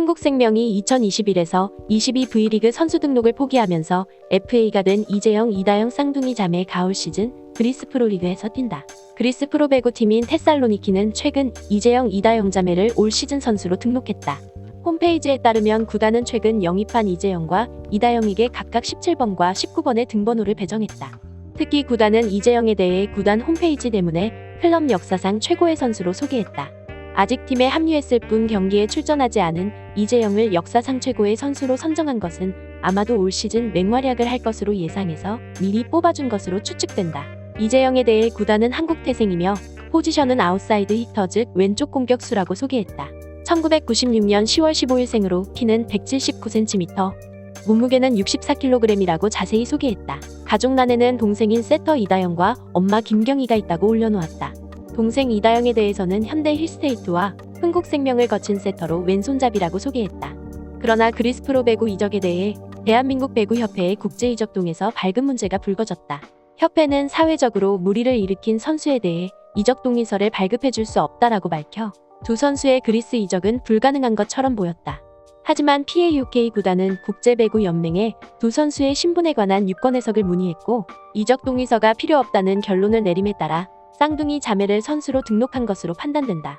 흥국생명이 2021에서 22 V리그 선수 등록을 포기하면서 FA가 된 이재영, 이다영 쌍둥이 자매 가을 시즌 그리스 프로리그에서 뛴다. 그리스 프로배구 팀인 테살로니키는 최근 이재영, 이다영 자매를 올 시즌 선수로 등록했다. 홈페이지에 따르면 구단은 최근 영입한 이재영과 이다영에게 각각 17번과 19번의 등번호를 배정했다. 특히 구단은 이재영에 대해 구단 홈페이지 때문에 클럽 역사상 최고의 선수로 소개했다. 아직 팀에 합류했을 뿐 경기에 출전하지 않은 이재영을 역사상 최고의 선수로 선정한 것은 아마도 올 시즌 맹활약을 할 것으로 예상해서 미리 뽑아준 것으로 추측된다. 이재영에 대해 구단은 한국 태생이며 포지션은 아웃사이드 히터 즉 왼쪽 공격수라고 소개했다. 1996년 10월 15일생으로 키는 179cm, 몸무게는 64kg이라고 자세히 소개했다. 가족란에는 동생인 세터 이다영과 엄마 김경희가 있다고 올려놓았다. 동생 이다영에 대해서는 현대 힐스테이트와 흥국생명을 거친 세터로 왼손잡이라고 소개했다. 그러나 그리스 프로 배구 이적에 대해 대한민국 배구협회의 국제이적동에서 밝은 문제가 불거졌다. 협회는 사회적으로 무리를 일으킨 선수에 대해 이적 동의서를 발급해 줄 수 없다라고 밝혀 두 선수의 그리스 이적은 불가능한 것처럼 보였다. 하지만 PAUK 구단은 국제배구연맹에 두 선수의 신분에 관한 유권 해석을 문의했고 이적 동의서가 필요 없다는 결론을 내림에 따라 쌍둥이 자매를 선수로 등록한 것으로 판단된다.